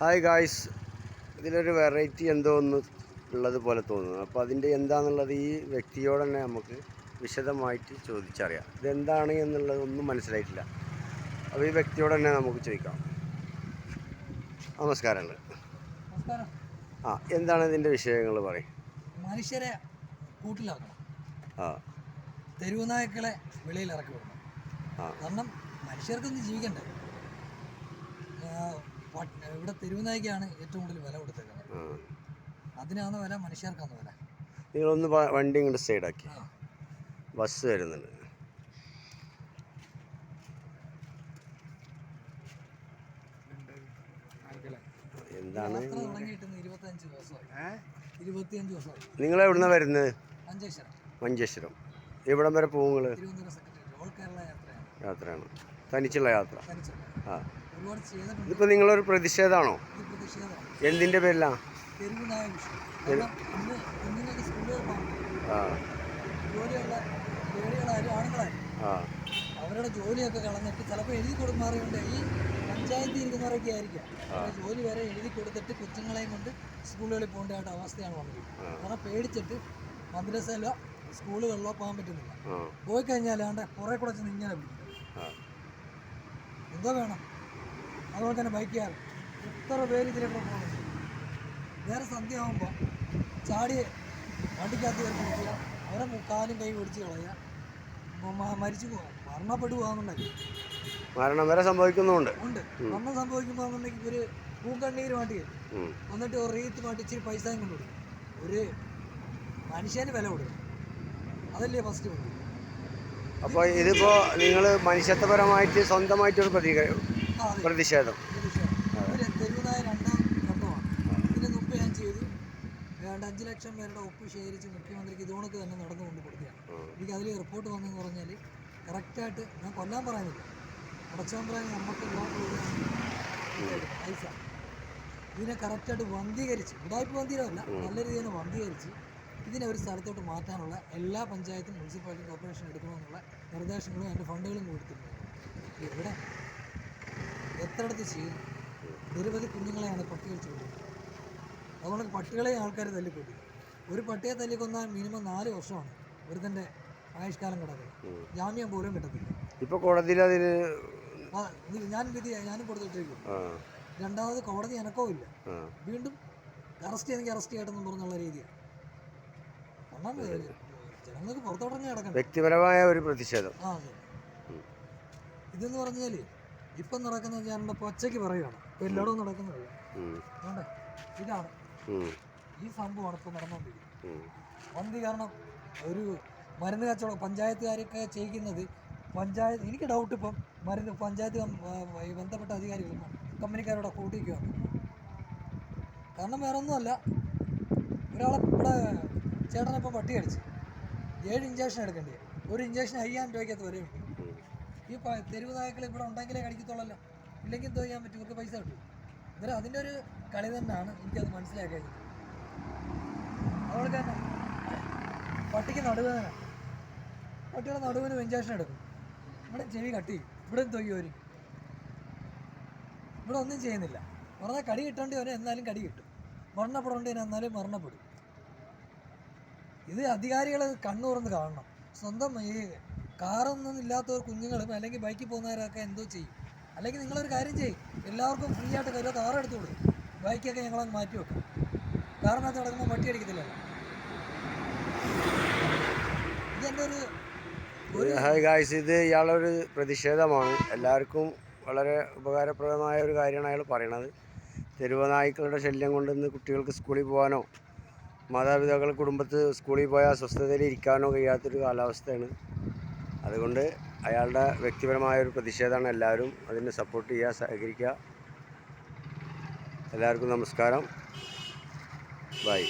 Hi guys ഇതിലൊരു variety എന്തോ ഒന്ന് ഉള്ളത് പോലെ തോന്നുന്നു. അപ്പോൾ അതിന്റെ എന്താണെന്നുള്ളത് ഈ വ്യക്തിയോട് തന്നെ നമുക്ക് വിശദമായിട്ട് ചോദിച്ചറിയാം. ഇതെന്താണ് എന്നുള്ളത് ഒന്നും മനസ്സിലായിട്ടില്ല. അപ്പോൾ ഈ വ്യക്തിയോട് തന്നെ നമുക്ക് ചോദിക്കാം. നമസ്കാരങ്ങൾ. നമസ്കാരം. ആ എന്താണ് ഇതിന്റെ വിഷയങ്ങൾ പറയും. മനുഷ്യരെ കൂട്ടിലാക്കണം. ആ. തെരുവ് നായ്ക്കളെ വെളിയിൽ ഇറക്കി വിടണം. കാരണം മനുഷ്യർക്കൊന്ന് ജീവിക്കണ്ടേ? ഇവിടെ തെരുവ് നായ്ക്കാണ് ഏറ്റവും കൂടുതൽ വില കൊടുത്തേക്കുന്നത്. അതിനാണ് വില മനുഷ്യർക്കാണ് വില. നിങ്ങളൊന്ന് വണ്ടി ഇങ്ങോട്ട് സൈഡാക്കി. ആക്കി ബസ് വരുന്നുണ്ട്. എന്താണ്? നിങ്ങൾ എവിടുന്ന വരുന്നത് മഞ്ചേശ്വരം. ഇവിടം എവിടം വരെ പോകും നിങ്ങൾ യാത്രയാണ്. തനിച്ചുള്ള യാത്ര. ആ. ഒരുപാട് ചെയ്തിട്ടുണ്ട്. ഇതിപ്പോൾ നിങ്ങളൊരു പ്രതിഷേധമാണോ? ഈ പ്രതിഷേധമാണ്. എന്തിന്റെ പേരിലാണ് തെരുവ് നായ വിഷയം. കാരണം ഇന്ന് കുഞ്ഞുങ്ങൾക്ക് സ്കൂളുകൾ പോകണം ആ. ജോലിയുള്ള അവരുടെ ജോലിയൊക്കെ കളഞ്ഞിട്ട് ചിലപ്പോൾ എഴുതി കൊടുക്കാറുണ്ട് ഈ പഞ്ചായത്തിൽ ഇരിക്കുന്നവരൊക്കെ ആയിരിക്കാം. അവരുടെ ജോലി വരെ എഴുതി കൊടുത്തിട്ട് കൊച്ചുങ്ങളെയും കൊണ്ട് സ്കൂളുകളിൽ പോകേണ്ട അവസ്ഥയാണ് വന്നത്. കാരണം പേടിച്ചിട്ട് മദ്രസയിലോ സ്കൂളുകളിലോ പോകാൻ പറ്റുന്നില്ല. പോയി കഴിഞ്ഞാൽ ആണ്ട് കുറേ കൂടെ ചെന്ന് ഇങ്ങനെ പിടിക്കും എന്തോ വേണം. അതുപോലെ തന്നെ ബൈക്കുകാർ എത്ര പേര് ഇതിലേക്ക് പോകുന്നത് വേറെ സന്ധ്യ ആകുമ്പോൾ ചാടി വണ്ടിക്കകത്ത് കയറി പിടിക്കുക അവരെ കാലും കൈ പിടിച്ച് കളയുക മരിച്ചു പോകാം മരണപ്പെട്ടു പോകാന്നുണ്ടെങ്കിൽ മരണം വരെ സംഭവിക്കുന്നുണ്ട് ഉണ്ട്. മരണം സംഭവിക്കുമ്പോന്നുണ്ടെങ്കിൽ ഒരു പൂക്കണ്ണീര് മാറ്റി. എന്നിട്ട് ഒരു റീത്ത് മാറ്റി ഇച്ചിരി പൈസ കൊണ്ടുവിടും ഒരു മനുഷ്യന് വില കൊടുക്കും. അതല്ലേ ഫസ്റ്റ് അപ്പോൾ ഇതിപ്പോൾ നിങ്ങൾ മനുഷ്യത്വപരമായിട്ട് സ്വന്തമായിട്ടൊരു പ്രതികരണം പ്രതിഷേധം. തെരുവുനായ രണ്ടാം ഘട്ടമാണ്. ഇതിന് മുമ്പ് ഞാൻ ചെയ്തു. ഏതാണ്ട് അഞ്ച് ലക്ഷം പേരുടെ ഒപ്പ് ശേഖരിച്ച് മുഖ്യമന്ത്രിക്ക് ഇതുകൊണ്ടൊക്കെ തന്നെ നടന്നുകൊണ്ട് കൊടുക്കുകയാണ് എനിക്ക് അതിൽ റിപ്പോർട്ട് വന്നെന്ന് പറഞ്ഞാൽ കറക്റ്റായിട്ട് ഞാൻ കൊല്ലാൻ പറയുന്നില്ല. അടച്ചാൻ പറയാൻ നമുക്ക് പൈസ. ഇതിനെ കറക്റ്റായിട്ട് വന്ധീകരിച്ച് ഉടായ്പ വന്ധീരമല്ല നല്ല രീതിയിൽ തന്നെ വന്ധീകരിച്ച് ഇതിനെ ഒരു സ്ഥലത്തോട്ട് മാറ്റാനുള്ള എല്ലാ പഞ്ചായത്തും മുനിസിപ്പാലിറ്റി കോർപ്പറേഷൻ എടുക്കണമെന്നുള്ള നിർദ്ദേശങ്ങളും അതിന്റെ ഫണ്ടുകളും കൊടുത്തിട്ടുണ്ട്. ഇവിടെ എത്രയിടത്ത് ചെയ്യുന്നു നിരവധി കുഞ്ഞുങ്ങളെയാണ് പട്ടികൾ ചൂടുന്നത് അതുകൊണ്ട് പട്ടികളെ ആൾക്കാർ തല്ലിക്കൊല്ലു. ഒരു പട്ടിയെ തല്ലിക്കൊന്നാൽ മിനിമം നാല് വർഷമാണ് ഒരുത്തന്റെ ആയുഷ്കാലം കിടക്കുന്നത് ജാമ്യം പോലും കിട്ടത്തില്ല. ഇപ്പോൾ കോടതിയിൽ അതിന് ഞാൻ വിധി ഞാനും കൊടുത്തിട്ടേക്കും രണ്ടാമത് കോടതി എനക്കവും ഇല്ല. വീണ്ടും അറസ്റ്റ് ചെയ്തെങ്കിൽ അറസ്റ്റ് ചെയ്യട്ടെന്ന് പറഞ്ഞുള്ള രീതിയാണ് കാരണം ജനങ്ങൾക്ക് പുറത്തോട്ടിറങ്ങി കിടക്കണം വ്യക്തിപരമായ ഒരു പ്രതിഷേധം. ആ ഇതെന്ന് പറഞ്ഞാൽ ഇപ്പം നടക്കുന്നത് ഞാൻ എന്റെ പച്ചയ്ക്ക് പറയുകയാണ് ഇപ്പം എല്ലായിടവും നടക്കുന്നത്. അതുകൊണ്ട് ഇതാണ് ഈ സംഭവമാണ് ഇപ്പോൾ നടന്നുകൊണ്ടിരിക്കുന്നത് ഉം. വന്തി കാരണം ഒരു മരുന്ന് കച്ചവടം പഞ്ചായത്തുകാരൊക്കെ ചെയ്യിക്കുന്നത് പഞ്ചായത്ത് എനിക്ക് ഡൗട്ട് ഇപ്പം മരുന്ന് പഞ്ചായത്ത് ബന്ധപ്പെട്ട അധികാരികൾ കമ്പനിക്കാരോടെ കൂട്ടിക്കുകയാണ് കാരണം വേറെ ഒന്നുമല്ല ഒരാളെ ഇവിടെ ചേട്ടനെ ഇപ്പം പട്ടി അടിച്ച് ഏഴ് ഇഞ്ചക്ഷൻ എടുക്കേണ്ടി വരും. ഒരു ഇഞ്ചക്ഷൻ അയ്യായിരം രൂപയ്ക്കകത്ത് വരെയുണ്ട്. ഈ തെരുവ് നായ്ക്കൾ ഇവിടെ ഉണ്ടെങ്കിലേ കടിക്കത്തുള്ളല്ലോ. ഇല്ലെങ്കിൽ എന്തോ ചെയ്യാൻ പറ്റും? ഇവർക്ക് പൈസ കിട്ടും. അന്നേരം അതിന്റെ ഒരു കളി തന്നെയാണ് എനിക്കത് മനസ്സിലാക്കാൻ അതുപോലെ തന്നെ പട്ടിക്ക് നടുവേദന. പട്ടിയുടെ നടുവിന് വെഞ്ചാഷൻ എടുക്കും. ഇവിടെ ചെവി കട്ടി ചെയ്യും. ഇവിടെ തൊയ്യോര് ഇവിടെ ഒന്നും ചെയ്യുന്നില്ല. പറഞ്ഞാൽ കടി കിട്ടേണ്ടി വരെ എന്നാലും കടി കിട്ടും. മരണപ്പെടേണ്ടി വരെ എന്നാലും മരണപ്പെടും. ഇത് അധികാരികൾ കണ്ണു തുറന്ന് കാണണം. സ്വന്തം ഈ കാറൊന്നും ഇല്ലാത്തവർ കുഞ്ഞുങ്ങളും അല്ലെങ്കിൽ ബൈക്കിൽ പോകുന്നവരൊക്കെ എന്തോ ചെയ്യും. അല്ലെങ്കിൽ നിങ്ങളൊരു കാര്യം ചെയ്യും. എല്ലാവർക്കും ഫ്രീ ആയിട്ട് കരുതോ കാർ എടുത്തോളൂ. ബൈക്കൊക്കെ ഞങ്ങളങ്ങ് മാറ്റി വെക്കും. കാറിനകത്ത് കിടക്കുമ്പോൾ വട്ടി അടിക്കത്തില്ലല്ലോ. ഇതെന്റെ ഒരു ഹായ് ഗായ്സ് ഇത് ഇയാളൊരു പ്രതിഷേധമാണ്. എല്ലാവർക്കും വളരെ ഉപകാരപ്രദമായ ഒരു കാര്യമാണ് അയാൾ പറയണത്. തെരുവനായ്ക്കളുടെ ശല്യം കൊണ്ട് ഇന്ന് കുട്ടികൾക്ക് സ്കൂളിൽ പോകാനോ മാതാപിതാക്കൾ കുടുംബത്ത് സ്കൂളിൽ പോയാൽ സ്വസ്ഥതയിൽ ഇരിക്കാനോ കഴിയാത്തൊരു കാലാവസ്ഥയാണ്. അതുകൊണ്ട് അയാളുടെ വ്യക്തിപരമായ ഒരു പ്രതിഷേധമാണ് എല്ലാവരും അതിനെ സപ്പോർട്ട് ചെയ്യുക സഹകരിക്കുക. എല്ലാവർക്കും നമസ്കാരം. ബൈ